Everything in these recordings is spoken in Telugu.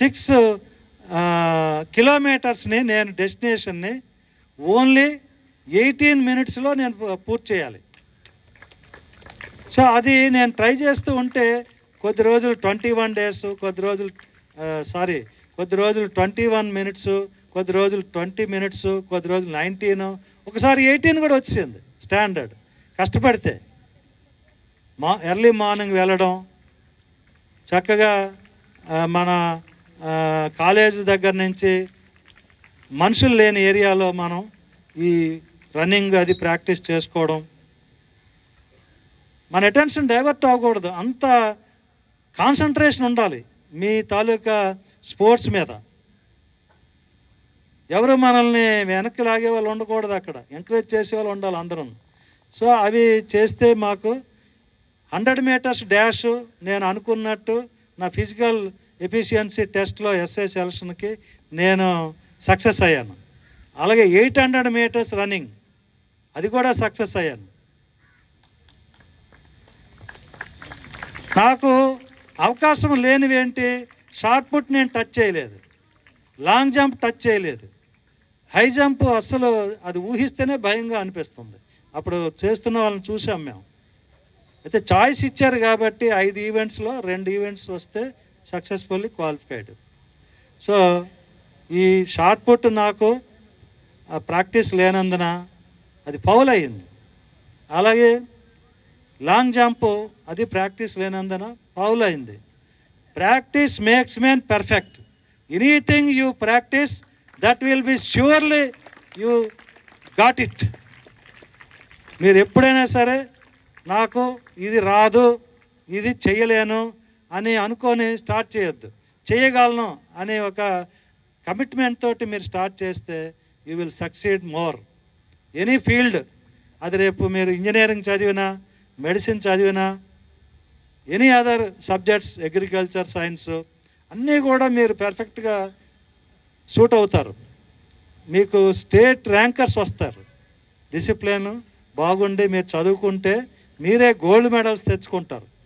సిక్స్ కిలోమీటర్స్ని uh, uh, నేను డెస్టినేషన్ని ఓన్లీ ఎయిటీన్ మినిట్స్లో నేను పూర్తి చేయాలి. సో అది నేను ట్రై చేస్తూ ఉంటే కొద్ది రోజులు ట్వంటీ వన్ డేస్ కొద్ది రోజులు uh, సారీ కొద్ది రోజులు ట్వంటీ వన్ మినిట్స్ కొద్ది రోజులు ట్వంటీ మినిట్స్ కొద్ది రోజులు నైన్టీన్ ఒకసారి ఎయిటీన్ కూడా వచ్చింది స్టాండర్డ్ కష్టపడితే. మా ఎర్లీ మార్నింగ్ వెళ్ళడం చక్కగా మన కాలేజ్ దగ్గర నుంచి మనుషులు లేని ఏరియాలో మనం ఈ రన్నింగ్ అది ప్రాక్టీస్ చేసుకోవడం. మన అటెన్షన్ డైవర్ట్ అవ్వకూడదు. అంత కాన్సన్ట్రేషన్ ఉండాలి మీ తాలూకా స్పోర్ట్స్ మీద. ఎవరు మనల్ని వెనక్కి లాగే వాళ్ళు ఉండకూడదు అక్కడ. ఎంకరేజ్ చేసే వాళ్ళు ఉండాలి అందరం. సో అవి చేస్తే మాకు హండ్రెడ్ మీటర్స్ డ్యాష్ నేను అనుకున్నట్టు నా ఫిజికల్ ఎఫిషియన్సీ టెస్ట్లో ఎస్ఐ సెలక్షన్కి నేను సక్సెస్ అయ్యాను. అలాగే ఎయిట్ హండ్రెడ్ మీటర్స్ రన్నింగ్ అది కూడా సక్సెస్ అయ్యాను. నాకు అవకాశం లేనివి ఏంటి? షార్ట్ పుట్ నేను టచ్ చేయలేదు. లాంగ్ జంప్ టచ్ చేయలేదు. హై జంప్ అస్సలు అది ఊహిస్తేనే భయంగా అనిపిస్తుంది. అప్పుడు చేస్తున్న వాళ్ళని చూసాం మేము. అయితే చాయిస్ ఇచ్చారు కాబట్టి ఐదు ఈవెంట్స్లో రెండు ఈవెంట్స్ వస్తే సక్సెస్ఫుల్లీ క్వాలిఫైడ్ సో ఈ షార్ట్ పుట్ నాకు ప్రాక్టీస్ లేనందున అది ఫౌల్ అయ్యింది. అలాగే లాంగ్ జంప్ అది ప్రాక్టీస్ లేనందున ఫౌల్ అయింది. Practice makes men perfect anything you practice that will be surely you got it మీరు ఎప్పుడైనా సరే నాకు ఇది రాదు ఇది చెయ్యలేను అని అనుకొని స్టార్ట్ చేయొద్దు. చేయగలను అనే ఒక కమిట్మెంట్ తోటి మీరు స్టార్ట్ చేస్తే you will succeed more any field అది రేపు మీరు ఇంజనీరింగ్ చదివినా మెడిసిన్ చదివినా any other subjects agriculture science అన్నీ కూడా మీరు పర్ఫెక్ట్గా సూట్ అవుతారు. మీకు స్టేట్ ర్యాంకర్స్ వస్తారు. డిసిప్లిన్ బాగుండి మీరు చదువుకుంటే మీరే గోల్డ్ మెడల్స్ తెచ్చుకుంటారు.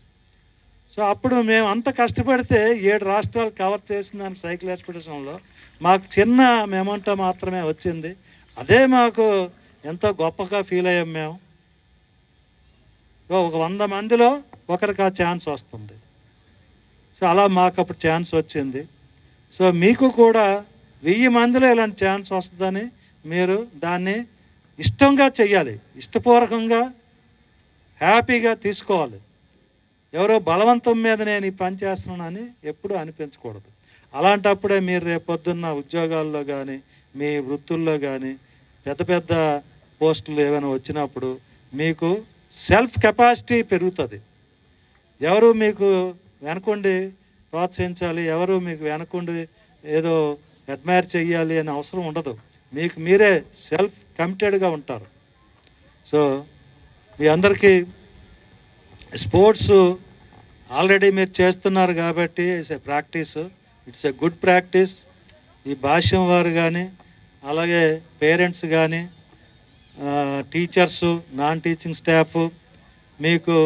సో అప్పుడు మేము అంత కష్టపడితే ఏడు రాష్ట్రాలు కవర్ చేసిందని సైకిల్ ఎక్స్పెడిషన్లో మాకు చిన్న మెమంటో మాత్రమే వచ్చింది. అదే మాకు ఎంతో గొప్పగా ఫీల్ అయ్యాం మేము. సో ఒక వంద మందిలో ఒకరికి ఆ ఛాన్స్ వస్తుంది. సో అలా మాకు అప్పుడు ఛాన్స్ వచ్చింది. సో మీకు కూడా వెయ్యి మందిలో ఇలాంటి ఛాన్స్ వస్తుందని మీరు దాన్ని ఇష్టంగా చెయ్యాలి. ఇష్టపూర్వకంగా హ్యాపీగా తీసుకోవాలి. ఎవరో బలవంతం మీద నేను ఈ పని చేస్తున్నానని ఎప్పుడూ అనిపించకూడదు. అలాంటప్పుడే మీరు రేపొద్దున్న ఉద్యోగాల్లో కానీ మీ వృత్తుల్లో కానీ పెద్ద పెద్ద పోస్టులు ఏమైనా వచ్చినప్పుడు మీకు సెల్ఫ్ కెపాసిటీ పెరుగుతుంది. ఎవరు మీకు వెనకుండి ప్రోత్సహించాలి ఎవరు మీకు వెనకుండి ఏదో అడ్మైర్ చెయ్యాలి అనే అవసరం ఉండదు. మీకు మీరే సెల్ఫ్ కమిటెడ్గా ఉంటారు. సో మీ అందరికీ స్పోర్ట్స్ ఆల్రెడీ మీరు చేస్తున్నారు కాబట్టి it's a practice it's a good practice ఈ భాష్యం వారు కానీ అలాగే పేరెంట్స్ కానీ టీచర్సు నాన్ టీచింగ్ స్టాఫ్ మీకు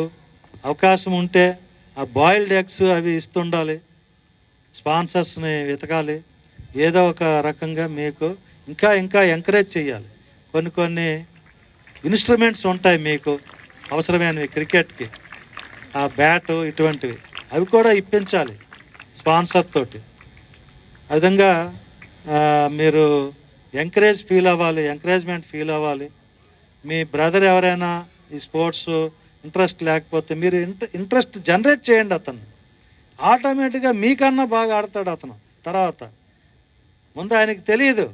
అవకాశం ఉంటే ఆ బాయిల్డ్ ఎగ్స్ అవి ఇస్తుండాలి. స్పాన్సర్స్ని వెతకాలి. ఏదో ఒక రకంగా మీకు ఇంకా ఇంకా ఎంకరేజ్ చేయాలి. కొన్ని కొన్ని ఇన్స్ట్రుమెంట్స్ ఉంటాయి మీకు అవసరమైనవి క్రికెట్కి ఆ బ్యాట్ ఇటువంటివి. అవి కూడా ఇప్పించాలి స్పాన్సర్ తోటి. ఆ విధంగా మీరు ఎంకరేజ్ ఫీల్ అవ్వాలి ఎంకరేజ్మెంట్ ఫీల్ అవ్వాలి. మీ బ్రదర్ ఎవరైనా ఈ స్పోర్ట్స్ ఇంట్రెస్ట్ లేకపోతే మీరు ఇంట్రెస్ట్ జనరేట్ చేయండి అతను ఆటోమేటిక్గా మీకన్నా బాగా ఆడతాడు అతను. తర్వాత ముందు ఆయనకి తెలియదు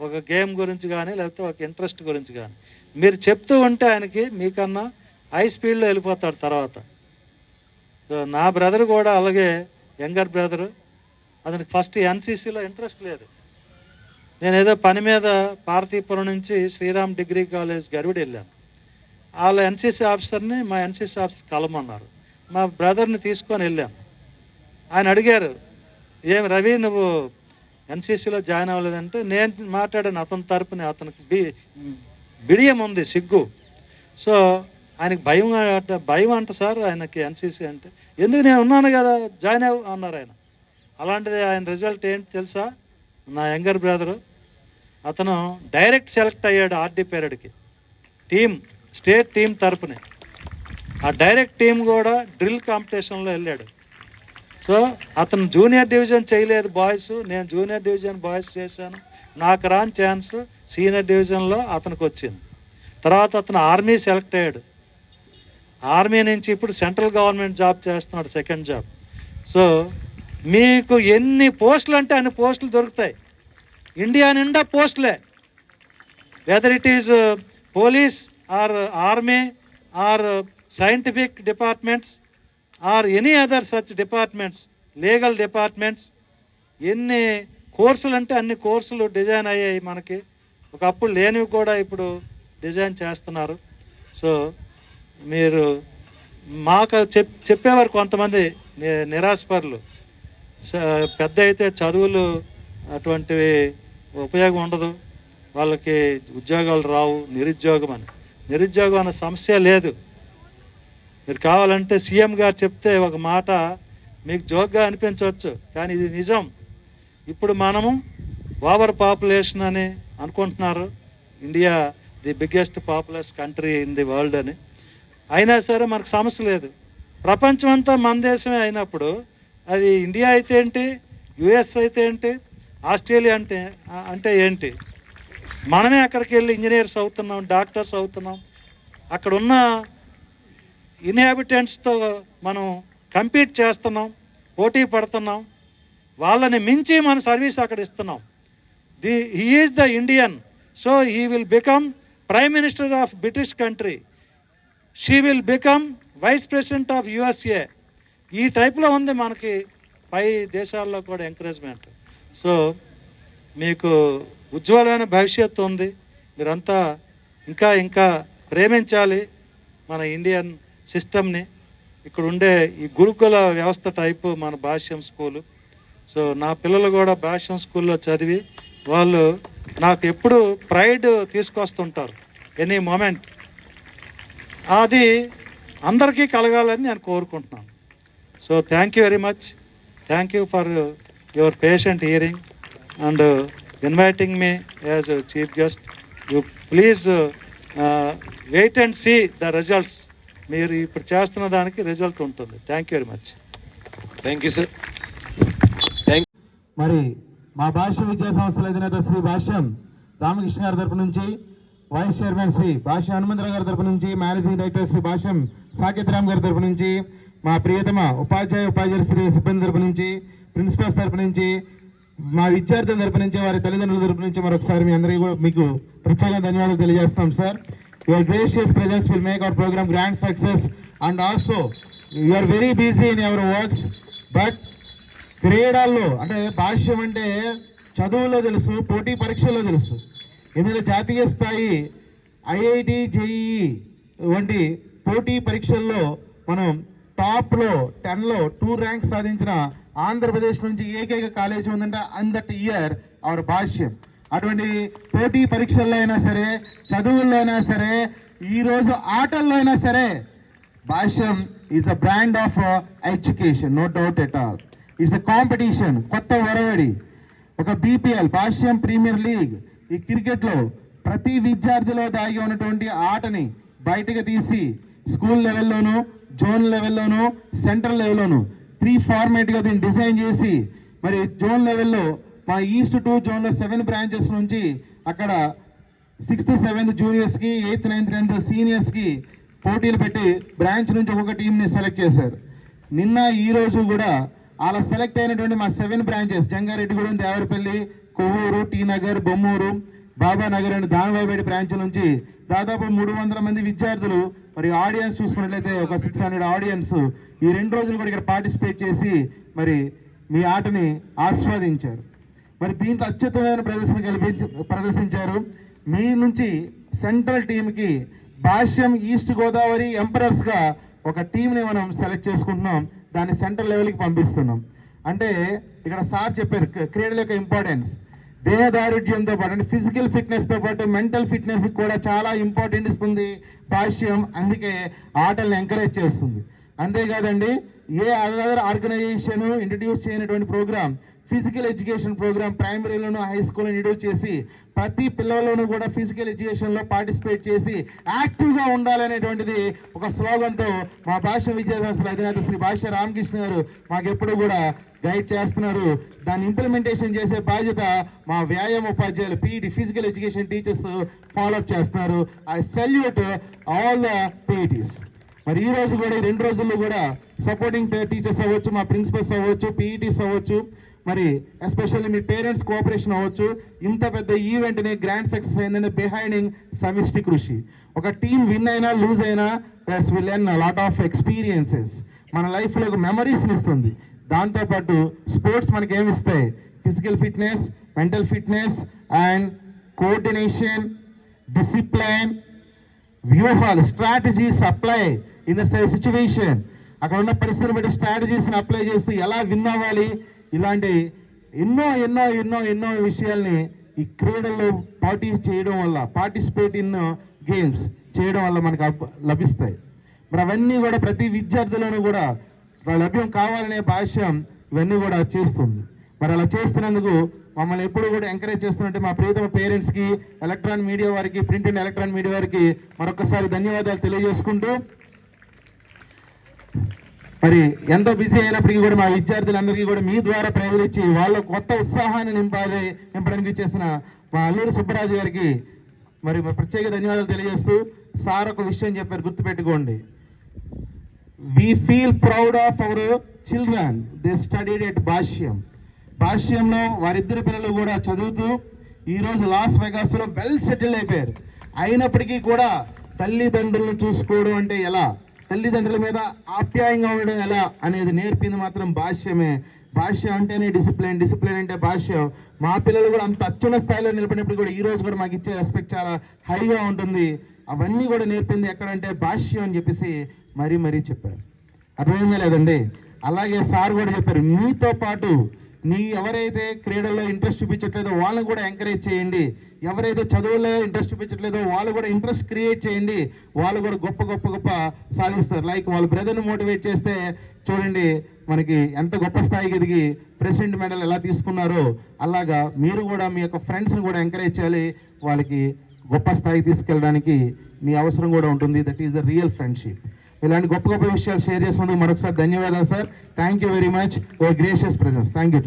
ఒక గేమ్ గురించి కానీ లేకపోతే ఒక ఇంట్రెస్ట్ గురించి కానీ మీరు చెప్తూ ఉంటే ఆయనకి మీకన్నా హై స్పీడ్లో వెళ్ళిపోతాడు తర్వాత. సో నా బ్రదర్ కూడా అలాగే యంగర్ బ్రదరు. అతనికి ఫస్ట్ ఎన్సీసీలో ఇంట్రెస్ట్ లేదు. నేను ఏదో పని మీద పార్తీపురం నుంచి శ్రీరామ్ డిగ్రీ కాలేజ్ గరుడు వెళ్ళాను. వాళ్ళ ఎన్సీసీ ఆఫీసర్ని మా ఎన్సీసీ ఆఫీసర్ కలమన్నారు మా బ్రదర్ని తీసుకొని వెళ్ళాను. ఆయన అడిగారు ఏం రవి నువ్వు ఎన్సీసీలో జాయిన్ అవ్వలేదంటే నేను మాట్లాడాను అతని తరపున అతనికి బి బిడియం ఉంది సిగ్గు. సో ఆయనకి భయం అంట భయం అంట సార్ ఆయనకి ఎన్సీసీ అంటే. ఎందుకు నేను ఉన్నాను కదా జాయిన్ అవ్వ అన్నారు ఆయన. అలాంటిది ఆయన రిజల్ట్ ఏంటి తెలుసా? నా యంగర్ బ్రదరు అతను డైరెక్ట్ సెలెక్ట్ అయ్యాడు ఆర్డీ పీరియడ్కి. టీం స్టేట్ టీం తరపున. ఆ డైరెక్ట్ టీం కూడా డ్రిల్ కాంపిటీషన్లో వెళ్ళాడు. సో అతను జూనియర్ డివిజన్ చేయలేదు బాయ్స్ నేను జూనియర్ డివిజన్ బాయ్స్ చేశాను. నాకు రాని ఛాన్స్ సీనియర్ డివిజన్లో అతనికి వచ్చింది. తర్వాత అతను ఆర్మీ సెలెక్ట్ అయ్యాడు. ఆర్మీ నుంచి ఇప్పుడు సెంట్రల్ గవర్నమెంట్ జాబ్ చేస్తున్నాడు సెకండ్ జాబ్. సో మీకు ఎన్ని పోస్టులు అంటే అన్ని పోస్టులు దొరుకుతాయి. ఇండియా నిండా పోస్టులే. Whether it is police or army or scientific departments or any other such departments legal departments ఎన్ని కోర్సులు అంటే అన్ని కోర్సులు డిజైన్ అయ్యాయి మనకి. ఒకప్పుడు లేనివి కూడా ఇప్పుడు డిజైన్ చేస్తున్నారు. సో మీరు మాకు చెప్ చెప్పేవారు కొంతమంది నిరాశపరులు. పెద్ద అయితే చదువులు అటువంటివి ఉపయోగం ఉండదు. వాళ్ళకి ఉద్యోగాలు రావు నిరుద్యోగం అని. నిరుద్యోగం అనే సమస్య లేదు. మీరు కావాలంటే సీఎం గారు చెప్తే ఒక మాట మీకు జోక్గా అనిపించవచ్చు కానీ ఇది నిజం. ఇప్పుడు మనము ఓవర్ పాపులేషన్ అని అనుకుంటున్నారు. India the biggest populous country in the world అని. అయినా సరే మనకు సమస్య లేదు. ప్రపంచం అంతా మన దేశమే అయినప్పుడు అది ఇండియా అయితే ఏంటి? యుఎస్ అయితే ఏంటి? ఆస్ట్రేలియా అంటే అంటే ఏంటి? మనమే అక్కడికి వెళ్ళి ఇంజనీర్స్ అవుతున్నాం డాక్టర్స్ అవుతున్నాం. అక్కడ ఉన్న ఇన్హాబిటెంట్స్తో మనం కంపీట్ చేస్తున్నాం పోటీ పడుతున్నాం. వాళ్ళని మించి మన సర్వీస్ అక్కడ ఇస్తున్నాం. The he is the Indian. So he will become prime minister of British country. She will become vice president of USA ఈ టైప్లో ఉంది మనకి పై దేశాల్లో కూడా ఎంకరేజ్మెంట్ సో మీకు ఉజ్వలమైన భవిష్యత్తు ఉంది. మీరంతా ఇంకా ఇంకా ప్రేమించాలి మన ఇండియన్ సిస్టమ్ని ఇక్కడ ఉండే ఈ గురుకుల వ్యవస్థ టైపు మన భాష్యం స్కూలు సో నా పిల్లలు కూడా భాష్యం స్కూల్లో చదివి వాళ్ళు నాకు ఎప్పుడు ప్రైడ్ తీసుకొస్తుంటారు. ఎనీ మూమెంట్ అది అందరికీ కలగాలని నేను కోరుకుంటున్నాను. So thank you very much thank you for your patient hearing and inviting me as chief guest you please wait and see the results మీరు ఇప్పుడు చేస్తున్న దానికి రిజల్ట్ ఉంటుంది. Thank you very much thank you sir మరి మా భాష్య విద్యా సంస్థల అధినేత శ్రీ భాష్యం రామకృష్ణ గారి తరపు నుంచి వైస్ చైర్మన్ శ్రీ భాష్య హనుమంతరావు గారి తరపు నుంచి మేనేజింగ్ డైరెక్టర్ శ్రీ భాష్యం సాకేత్ రామ్ గారి తరపు నుంచి మా ప్రియతమ ఉపాధ్యాయ ఉపాధ్యాయ శ్రీ సిబ్బంది తరపు నుంచి ప్రిన్సిపల్స్ తరపు నుంచి మా విద్యార్థుల తరపు నుంచి వారి తల్లిదండ్రుల తరపు నుంచి మరొకసారి మీ అందరికీ కూడా మీకు ప్రత్యేక ధన్యవాదాలు తెలియజేస్తాం sir your gracious presence will make our programme grand success and also you are very busy in your works but క్రీడల్లో అంటే భాష్యం అంటే చదువులో తెలుసు పోటీ పరీక్షల్లో తెలుసు. ఎందుకంటే జాతీయ స్థాయి ఐఐటి జేఈఈ వంటి పోటీ పరీక్షల్లో మనం టాప్లో టెన్లో టూ ర్యాంక్ సాధించిన ఆంధ్రప్రదేశ్ నుంచి ఏకైక కాలేజీ ఉందంటే on that year our Bhashyam. అటువంటి పోటీ పరీక్షల్లో అయినా సరే చదువుల్లో అయినా సరే ఈరోజు ఆటల్లో అయినా సరే Bhashyam is a brand of education no doubt at all it's a competition కొత్త ఒరవడి ఒక బీపీఎల్ భాష్యం ప్రీమియర్ లీగ్. ఈ క్రికెట్లో ప్రతి విద్యార్థిలో దాగి ఉన్నటువంటి ఆటని బయటకు తీసి స్కూల్ లెవెల్లోను జోన్ లెవెల్లోను సెంట్రల్ లెవెల్లోను త్రీ ఫార్మేట్గా దీన్ని డిజైన్ చేసి మరి జోన్ లెవెల్లో మా ఈస్ట్ టూ జోన్లో సెవెన్ బ్రాంచెస్ నుంచి అక్కడ సిక్స్త్ సెవెంత్ జూనియర్స్కి ఎయిత్ నైన్త్ టెన్త్ సీనియర్స్కి పోటీలు పెట్టి బ్రాంచ్ నుంచి ఒక్కొక్క టీంని సెలెక్ట్ చేశారు. నిన్న ఈ రోజు కూడా అలా సెలెక్ట్ అయినటువంటి మా seven branches Jangareddygudem Devarapalli Kovvur T Nagar Bommuru Babanagar and దానబాబేడి branch నుంచి దాదాపు మూడు వందల మంది విద్యార్థులు మరి ఆడియన్స్ చూసుకున్నట్లయితే ఒక సిక్స్ హండ్రెడ్ ఆడియన్స్ ఈ రెండు రోజులు కూడా ఇక్కడ పార్టిసిపేట్ చేసి మరి మీ ఆటని ఆస్వాదించారు. మరి దీంట్లో అత్యుత్తమైన ప్రదర్శన కల్పించి ప్రదర్శించారు. మీ నుంచి సెంట్రల్ టీంకి భాష్యం ఈస్ట్ గోదావరి ఎంపరర్స్గా ఒక టీంని మనం సెలెక్ట్ చేసుకుంటున్నాం. దాన్ని సెంట్రల్ లెవెల్కి పంపిస్తున్నాం. అంటే ఇక్కడ సార్ చెప్పారు క్రీడల యొక్క ఇంపార్టెన్స్ దేహదారుఢ్యంతో పాటు అంటే ఫిజికల్ ఫిట్నెస్తో పాటు మెంటల్ ఫిట్నెస్ కూడా చాలా ఇంపార్టెంట్ ఇస్తుంది భాష్యం. అందుకే ఆటల్ని ఎంకరేజ్ చేస్తుంది. అంతేకాదండి ఏ అదర్ ఆర్గనైజేషన్ ఇంట్రడ్యూస్ చేయనటువంటి ప్రోగ్రామ్ ఫిజికల్ ఎడ్యుకేషన్ ప్రోగ్రామ్ ప్రైమరీలోను హై స్కూల్లో ఇంట్రడ్యూస్ చేసి ప్రతి పిల్లల్లోనూ కూడా ఫిజికల్ ఎడ్యుకేషన్లో పార్టిసిపేట్ చేసి యాక్టివ్గా ఉండాలనేటువంటిది ఒక స్లోగన్తో మా భాష విద్యా సంస్థల అధినేత శ్రీ భాష రామకృష్ణ గారు మాకెప్పుడు కూడా గైడ్ చేస్తున్నారు. దాన్ని ఇంప్లిమెంటేషన్ చేసే బాధ్యత మా వ్యాయామ ఉపాధ్యాయులు PET physical education teachers follow up చేస్తున్నారు. I salute all the PETs. మరి ఈ రోజు కూడా ఈ రెండు రోజుల్లో కూడా సపోర్టింగ్ టీచర్స్ అవ్వచ్చు మా ప్రిన్సిపల్స్ అవ్వచ్చు పీఈటీస్ అవ్వచ్చు మరి ఎస్పెషల్లీ మీ పేరెంట్స్ కోఆపరేషన్ అవ్వచ్చు. ఇంత పెద్ద ఈవెంట్ని గ్రాండ్ సక్సెస్ అయిందని బిహైండింగ్ సమిష్టి కృషి. ఒక టీం విన్ అయినా లూజ్ అయినా plus will an lot of experiences మన లైఫ్లో ఒక మెమరీస్ని ఇస్తుంది. దాంతోపాటు స్పోర్ట్స్ మనకి ఏమి ఇస్తాయి? Physical fitness mental fitness and coordination discipline వ్యూహాలు strategies apply in the situation అక్కడ ఉన్న పరిస్థితిని బట్టి స్ట్రాటజీస్ని అప్లై చేస్తూ ఎలా విన్ అవ్వాలి? ఇలాంటి ఎన్నో ఎన్నో ఎన్నో ఎన్నో విషయాల్ని ఈ క్రీడల్లో పార్టీ చేయడం వల్ల పార్టిసిపేట్ ఇన్ గేమ్స్ చేయడం వల్ల మనకు లభిస్తాయి. మరి అవన్నీ కూడా ప్రతి విద్యార్థులను కూడా లభ్యం కావాలనే భాష్యం ఇవన్నీ కూడా చేస్తుంది. మరి అలా చేస్తున్నందుకు మమ్మల్ని ఎప్పుడు కూడా ఎంకరేజ్ చేస్తున్నట్టు మా ప్రియతమ పేరెంట్స్కి ఎలక్ట్రాన్ మీడియా వారికి ప్రింట్ అండ్ ఎలక్ట్రాన్ మీడియా వారికి మరొకసారి ధన్యవాదాలు తెలియజేసుకుంటూ మరి ఎంతో బిజీ అయినప్పటికీ కూడా మా విద్యార్థులందరికీ కూడా మీ ద్వారా ఇచ్చి వాళ్ళ కొత్త ఉత్సాహాన్ని నింపాలి నింపడానికి చేసిన మా అల్లూరి సుబ్బరాజు గారికి మరి ప్రత్యేక ధన్యవాదాలు తెలియజేస్తూ సార్ ఒక విషయం చెప్పారు గుర్తుపెట్టుకోండి. We feel proud of our children they studied at Bhashyam భాష్యంలో వారిద్దరు పిల్లలు కూడా చదువుతూ ఈరోజు లాస్ వెగాస్లో వెల్ సెటిల్ అయిపోయారు. అయినప్పటికీ కూడా తల్లిదండ్రులను చూసుకోవడం అంటే ఎలా? తల్లిదండ్రుల మీద ఆప్యాయంగా ఉండడం ఎలా అనేది నేర్పింది మాత్రం భాష్యమే. భాష్యం అంటేనే డిసిప్లిన్ డిసిప్లిన్ అంటే భాష్యం. మా పిల్లలు కూడా అంత అత్యున్న స్థాయిలో నిలబడినప్పుడు కూడా ఈ రోజు కూడా మాకు ఇచ్చే రెస్పెక్ట్ చాలా హైగా ఉంటుంది. అవన్నీ కూడా నేర్పింది ఎక్కడంటే భాష్యం అని చెప్పేసి మరీ మరీ చెప్పారు. అర్థమైందా లేదండి? అలాగే సార్ కూడా చెప్పారు మీతో పాటు నీ ఎవరైతే క్రీడల్లో ఇంట్రెస్ట్ చూపించట్లేదో వాళ్ళని కూడా ఎంకరేజ్ చేయండి. ఎవరైతే చదువుల్లో ఇంట్రెస్ట్ చూపించట్లేదో వాళ్ళు కూడా ఇంట్రెస్ట్ క్రియేట్ చేయండి. వాళ్ళు కూడా గొప్ప గొప్ప గొప్ప సాధిస్తారు. లైక్ వాళ్ళ బ్రదర్ని మోటివేట్ చేస్తే చూడండి మనకి ఎంత గొప్ప స్థాయికి ఎదిగి ప్రెసిడెంట్ మెడల్ ఎలా తీసుకున్నారో అలాగా మీరు కూడా మీ యొక్క ఫ్రెండ్స్ని కూడా ఎంకరేజ్ చేయాలి. వాళ్ళకి గొప్ప స్థాయికి తీసుకెళ్ళడానికి మీ అవసరం కూడా ఉంటుంది. That is the real friendship ఇలాంటి గొప్ప గొప్ప విషయాలు షేర్ చేసినందుకు మరొకసారి ధన్యవాదాలు sir. Thank you very much oh gracious presence thank you